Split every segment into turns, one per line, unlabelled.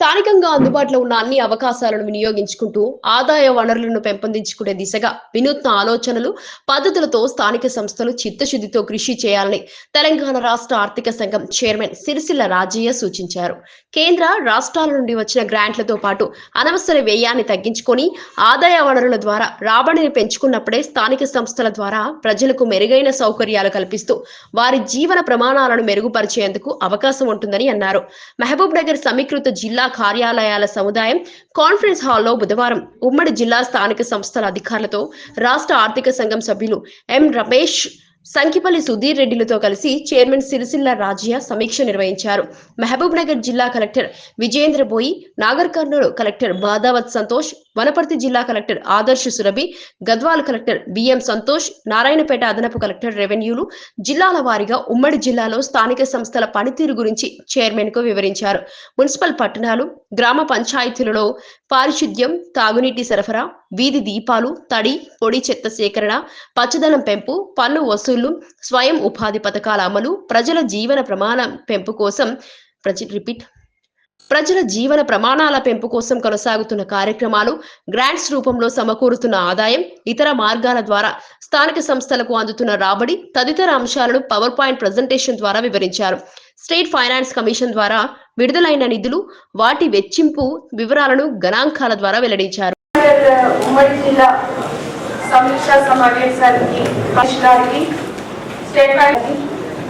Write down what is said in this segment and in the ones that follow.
స్థానికంగా అందుబాటులో ఉన్న అన్ని అవకాశాలను వినియోగించుకుంటూ ఆదాయ వనరులను పెంపొందించుకునే దిశగా వినూత్న ఆలోచనలు పద్ధతులతో స్థానిక సంస్థలు చిత్తశుద్ధితో కృషి చేయాలని తెలంగాణ రాష్ట్ర ఆర్థిక సంఘం చైర్మన్ సిరిసిల్ల రాజయ్య సూచించారు. కేంద్ర రాష్ట్రాల నుండి వచ్చిన గ్రాంట్లతో పాటు అనవసర వ్యయాన్ని తగ్గించుకొని ఆదాయ వనరుల ద్వారా రాబడిని పెంచుకున్నప్పుడే స్థానిక సంస్థల ద్వారా ప్రజలకు మెరుగైన సౌకర్యాలు కల్పిస్తూ వారి జీవన ప్రమాణాలను మెరుగుపరిచేందుకు అవకాశం ఉంటుందని అన్నారు. మహబూబ్ నగర్ సమీకృత జిల్లా కార్యాలయాల సముదాయం కాన్ఫరెన్స్ హాల్లో బుధవారం ఉమ్మడి జిల్లా స్థానిక సంస్థల అధికారులతో రాష్ట్ర ఆర్థిక సంఘం సభ్యులు ఎం రమేష్ సంకిపల్లి సుధీర్ రెడ్డిలతో కలిసి చైర్మన్ సిరిసిల్ల రాజయ్య సమీక్ష నిర్వహించారు. మహబూబ్ నగర్ జిల్లా కలెక్టర్ విజయేంద్ర బోయి నాగర్ కర్నూలు కలెక్టర్ బాదావత్ సంతోష్ వనపర్తి జిల్లా collector Adarsh Surabhi Gadwal collector BM Santosh Narayanpet అదనపు కలెక్టర్ రెవెన్యూలు జిల్లాల వారీగా ఉమ్మడి జిల్లాలో స్థానిక సంస్థల పనితీరు గురించి చైర్మన్కు వివరించారు. మున్సిపల్ పట్టణాలు గ్రామ పంచాయతీలలో పారిశుద్ధ్యం తాగునీటి సరఫరా వీధి దీపాలు తడి పొడి చెత్త సేకరణ పచ్చదనం పెంపు పన్ను వసూళ్ళు స్వయం ఉపాధి పథకాల అమలు ప్రజల జీవన ప్రమాణం పెంపు కోసం ప్రజ రిపీట్. ప్రజల జీవన ప్రమాణాల పెంపు కోసం కొనసాగుతున్న కార్యక్రమాలు గ్రాంట్స్ రూపంలో సమకూరుతున్న ఆదాయం ఇతర మార్గాల ద్వారా స్థానిక సంస్థలకు అందుతున్న రాబడి తదితర అంశాలను పవర్ పాయింట్ ప్రజెంటేషన్ ద్వారా వివరించారు. స్టేట్ ఫైనాన్స్ కమిషన్ ద్వారా విడుదలైన నిధులు వాటి వెచ్చింపు వివరాలను గణాంకాల ద్వారా వెల్లడించారు.
ఉమ్మడి జిల్లా సమీక్ష సమావేశానికి కమిషనర్కి స్టేట్ బ్యాంక్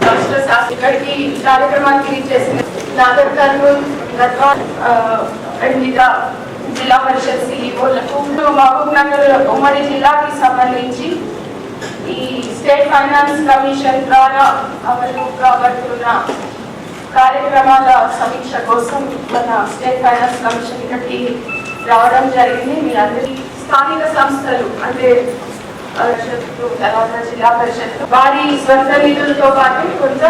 రాష్ట్ర శాసన ఇక్కడికి ఈ కార్యక్రమానికి చేసిన నాగర్ కర్నూలు గద్వాల్ ఆ, జిల్లా పరిషత్ సిఇఓలకు మహబూబ్ నగర్ ఉమ్మడి జిల్లాకి సంబంధించి ఈ స్టేట్ ఫైనాన్స్ కమిషన్ ద్వారా అమలు కాబడుతున్న కార్యక్రమాల సమీక్ష కోసం మన స్టేట్ ఫైనాన్స్ కమిషన్ ఇక్కడికి రావడం జరిగింది. మీ అందరి స్థానిక సంస్థలు అంటే తర్వాత జిల్లా పరిషత్తు వారి స్వంత నిధులతో పాటు కొంత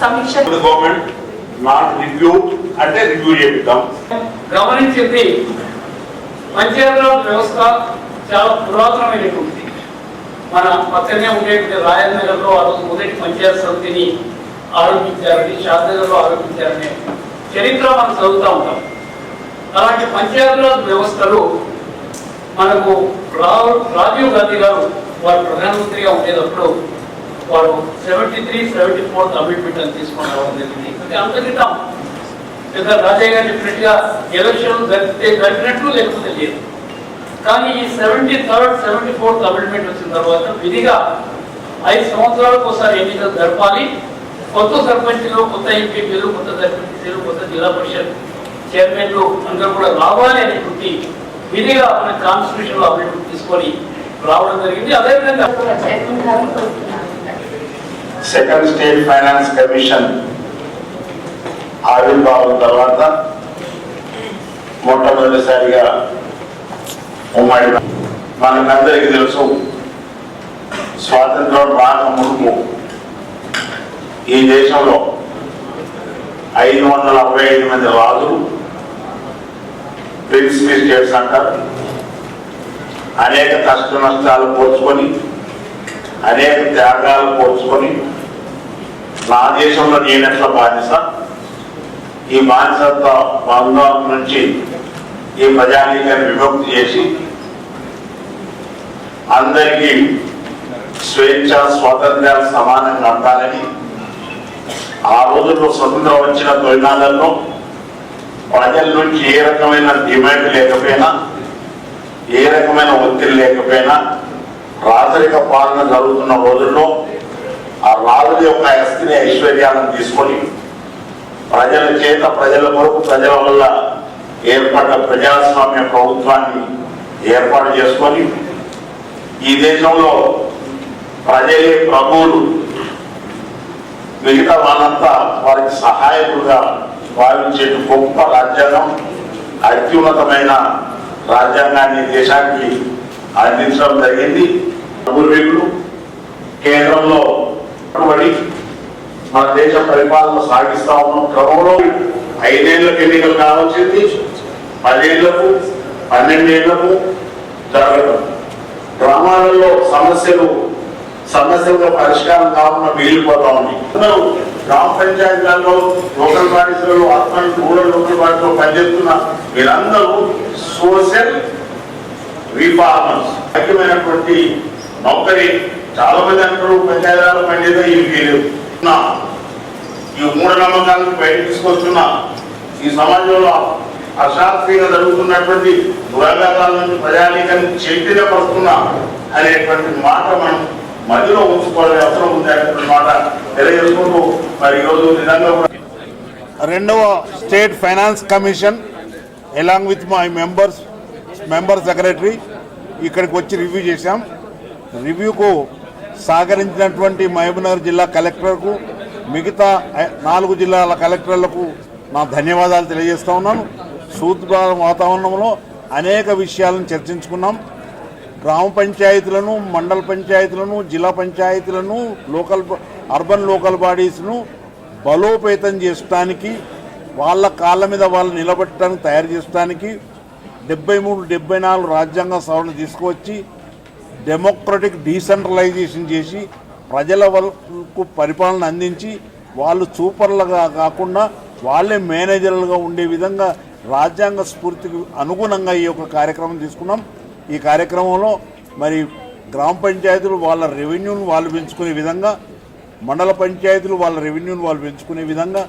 సమీక్ష
అంటే రివ్యూ చేపిద్దాం.
గమనించింది పంచాయతీరాజ్ వ్యవస్థ చాలా పురాతనమైనటువంటిది. మన పక్కనే ఉండేటువంటి రాయల్ నగర్లో ఆ రోజు మొదటి పంచాయత్ సమితిని ఆరంభించారని షాద్నగర్లో ఆరంభించారనే చరిత్ర మనం చదువుతూ ఉంటాం. అలాంటి పంచాయతీరాజ్ వ్యవస్థలు మనకు రాజీవ్ గాంధీ గారు వారు ప్రధానమంత్రిగా ఉండేటప్పుడు వారు seventy three seventy four amendment అని తీసుకొని రావడం జరిగింది అంటే అంత క్రితం పెద్ద రాజయ్య గారు చెప్పినట్టుగా ఎలక్షన్ జరిగితే జరిగినట్లు లేకపోతే లేదు. కానీ ఈ seventy third seventy fourth amendment వచ్చిన తర్వాత విధిగా ఐదు సంవత్సరాలకు ఒకసారి ఎన్నికలు జరపాలి. కొత్త సర్పంచ్లు కొత్త ఎంపీపీలు కొత్త సర్పంచ్లు కొత్త జిల్లా పరిషత్ చైర్మన్లు అందరూ కూడా రావాలి అనే వృత్తి విధిగా మన కాన్స్టిట్యూషన్లో అమెండ్మెంట్ తీసుకొని రావడం జరిగింది. అదేవిధంగా
సెకండ్ స్టేట్ ఫైనాన్స్ కమిషన్ ఆవిర్భావం తర్వాత మొట్టమొదటిసారిగా ఉమ్మడి మనకందరికీ తెలుసు స్వాతంత్రం రాక మునుపు ఈ దేశంలో ఐదు వందల అరవై ఐదు మంది రాజులు ప్రిన్సిపల్ స్టేట్స్ అంటారు. అనేక కష్ట నష్టాలు పోల్చుకొని అనేక త్యాగాలు పోల్చుకొని నా దేశంలో నేనెట్ల బానిస? ఈ బానిసత్వ బంధం నుంచి ఈ ప్రజానీకాన్ని విభక్తి చేసి అందరికీ స్వేచ్ఛ స్వాతంత్ర్యాలు సమానంగా అందాలని ఆ రోజుల్లో స్వతంత్రం వచ్చిన తొలినాళ్ళల్లో ప్రజల నుంచి ఏ రకమైన డిమాండ్ లేకపోయినా ఏ రకమైన ఒత్తిడి లేకపోయినా రాజరిక పాలన జరుగుతున్న రోజుల్లో ఆ రాజుల యొక్క అస్థిని ఐశ్వర్యాలను తీసుకొని ప్రజల చేత ప్రజల కొరకు ప్రజల వల్ల ఏర్పడ్డ ప్రజాస్వామ్య ప్రభుత్వాన్ని ఏర్పాటు చేసుకొని ఈ దేశంలో ప్రజలే ప్రభువులు మిగతా వాళ్ళంతా వారికి సహాయకులుగా భావించే గొప్ప రాజ్యాంగం అత్యున్నతమైన రాజ్యాంగాన్ని దేశానికి అందించడం జరిగింది. పూర్వీకులు కేంద్రంలో పడి మన దేశ పరిపాలన సాగిస్తా ఉన్న. క్రమంలో ఐదేళ్ళకు ఎన్నికలు కావాల్సింది పదేళ్ళకు పన్నెండేళ్ళకు జరగడం. గ్రామాలలో సమస్యలు
సమస్యలు పరిష్కారం కాకుండా మిగిలిపోతా ఉంది. గ్రామ పంచాయతీలలో లోకల్ బాడీస్లలో అర్బన్ రూరల్ లోకల్ బాడీలో పనిచేస్తున్న వీరందరూ సోషల్ రిఫార్మర్స్. ముఖ్యమైనటువంటి నౌకరి చాలా మంది అంటారు పంచాయతీలలో పనిచేస్తే ఇవి వీలు ఈ మూఢ నమ్మకాలను బయట తీసుకొస్తున్న ఈ సమాజంలో అశాస్త్రీయంగా జరుగుతున్నటువంటి దురాఘాతాల నుంచి ప్రజానీకాన్ని చైతన్యపరుస్తున్నా అనేటువంటి మాట మనం మధ్యలో ఉంచుకోవాలని అవసరం ఉంది అనేటువంటి మాట తెలియజేసుకుంటూ మరి ఈరోజు నిజంగా
రెండవ state finance commission along with my members member secretary ఇక్కడికి వచ్చి రివ్యూ చేశాం. రివ్యూకు సహకరించినటువంటి మహబూబ్నగర్ జిల్లా కలెక్టర్కు మిగతా నాలుగు జిల్లాల కలెక్టర్లకు నా ధన్యవాదాలు తెలియజేస్తా ఉన్నాను. సూత్ర వాతావరణంలో అనేక విషయాలను చర్చించుకున్నాం. గ్రామ పంచాయతీలను మండల పంచాయతీలను జిల్లా పంచాయతీలను లోకల్ అర్బన్ లోకల్ బాడీస్ను బలోపేతం చేయడానికి వాళ్ళ కాళ్ళ మీద వాళ్ళు నిలబెట్టడానికి తయారు చేయడానికి డెబ్బై మూడు డెబ్బై నాలుగు రాజ్యాంగ సవరణ తీసుకువచ్చి డెమోక్రటిక్ డీసెంట్రలైజేషన్ చేసి ప్రజల వరకు పరిపాలన అందించి వాళ్ళు సూపర్లుగా కాకుండా వాళ్ళే మేనేజర్లుగా ఉండే విధంగా రాజ్యాంగ స్ఫూర్తికి అనుగుణంగా ఈ యొక్క కార్యక్రమం తీసుకున్నాం. ఈ కార్యక్రమంలో మరి గ్రామ పంచాయతీలు వాళ్ళ రెవెన్యూను వాళ్ళు పెంచుకునే విధంగా మండల పంచాయతీలు వాళ్ళ రెవెన్యూను వాళ్ళు పెంచుకునే విధంగా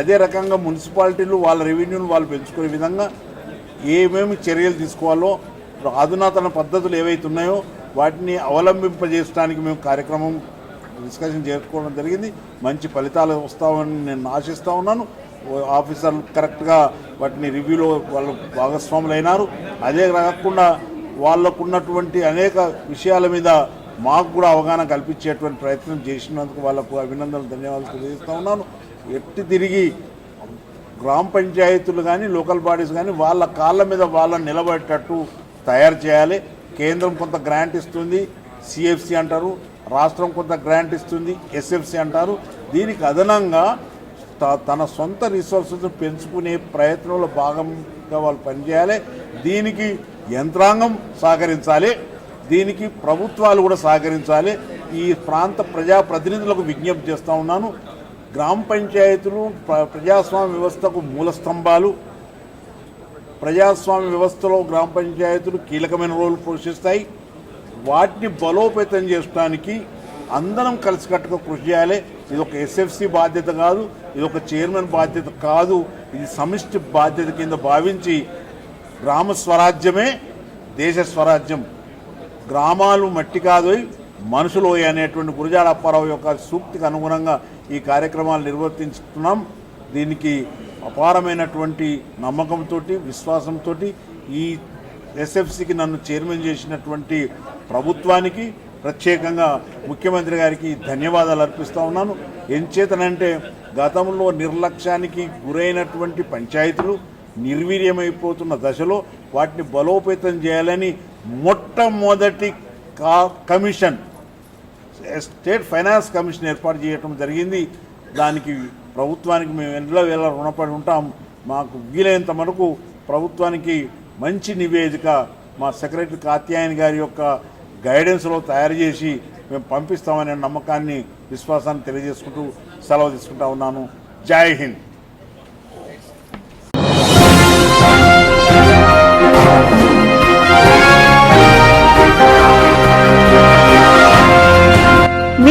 అదే రకంగా మున్సిపాలిటీలు వాళ్ళ రెవెన్యూను వాళ్ళు పెంచుకునే విధంగా ఏమేమి చర్యలు తీసుకోవాలో అధునాతన పద్ధతులు ఏవైతే ఉన్నాయో వాటిని అవలంబింపజేయడానికి మేము కార్యక్రమం డిస్కషన్ చేసుకోవడం జరిగింది. మంచి ఫలితాలు వస్తామని నేను ఆశిస్తూ ఉన్నాను. ఆఫీసర్లు కరెక్ట్గా వాటిని రివ్యూలో వాళ్ళు భాగస్వాములు అయినారు అదే కాకుండా వాళ్ళకున్నటువంటి అనేక విషయాల మీద మాకు కూడా అవగాహన కల్పించేటువంటి ప్రయత్నం చేసినందుకు వాళ్ళకు అభినందనలు ధన్యవాదాలు తెలియజేస్తూ ఉన్నాను. ఎట్టి తిరిగి గ్రామ పంచాయతీలు కానీ లోకల్ బాడీస్ కానీ వాళ్ళ కాళ్ళ మీద వాళ్ళని నిలబడేటట్టు తయారు చేయాలి. కేంద్రం కొంత గ్రాంట్ ఇస్తుంది సిఎఫ్సి అంటారు రాష్ట్రం కొంత గ్రాంట్ ఇస్తుంది ఎస్ఎఫ్సి అంటారు. దీనికి అదనంగా త- తన సొంత రిసోర్సెస్ పెంచుకునే ప్రయత్నంలో భాగంగా వాళ్ళు పనిచేయాలి. దీనికి యంత్రాంగం సహకరించాలి దీనికి ప్రభుత్వాలు కూడా సహకరించాలి. ఈ ప్రాంత ప్రజా ప్రతినిధులకు విజ్ఞప్తి చేస్తూ ఉన్నాను. గ్రామ పంచాయతీలు ప్ర- ప్రజాస్వామ్య వ్యవస్థకు మూల స్తంభాలు. ప్రజాస్వామ్య వ్యవస్థలో గ్రామ పంచాయతీలు కీలకమైన రోల్ పోషిస్తాయి. వాటిని బలోపేతం చేయడానికి అందరం కలిసికట్టుగా కృషి చేయాలి. ఇది ఒక ఎస్ఎఫ్సి బాధ్యత కాదు ఇది ఒక చైర్మన్ బాధ్యత కాదు. ఇది సమిష్టి బాధ్యత కింద భావించి గ్రామ స్వరాజ్యమే దేశ స్వరాజ్యం. గ్రామాలు మట్టి కాదు మనుషులోయ అనేటువంటి గురజాడ అప్పారావు యొక్క సూక్తికి అనుగుణంగా ఈ కార్యక్రమాలు నిర్వర్తిస్తున్నాం దీనికి అపారమైనటువంటి నమ్మకంతో విశ్వాసంతో ఈ ఎస్ఎఫ్సికి నన్ను చైర్మన్ చేసినటువంటి ప్రభుత్వానికి ప్రత్యేకంగా ముఖ్యమంత్రి గారికి ధన్యవాదాలు అర్పిస్తూ ఉన్నాను. ఎంచేతనంటే గతంలో నిర్లక్ష్యానికి గురైనటువంటి పంచాయతీలు నిర్వీర్యమైపోతున్న దశలో వాటిని బలోపేతం చేయాలని మొట్టమొదటి కా కమిషన్ స్టేట్ ఫైనాన్స్ కమిషన్ ఏర్పాటు చేయటం జరిగింది. దానికి ప్రభుత్వానికి మేము ఎండ్ల వేళ రుణపడి ఉంటాం. మాకు వీలైనంత మటుకు ప్రభుత్వానికి మంచి నివేదిక మా సెక్రటరీ కాత్యాయని గారి యొక్క గైడెన్స్లో తయారు చేసి మేము పంపిస్తామనే నమ్మకాన్ని విశ్వాసాన్ని తెలియజేసుకుంటూ సెలవు తీసుకుంటా ఉన్నాను. జై హింద్.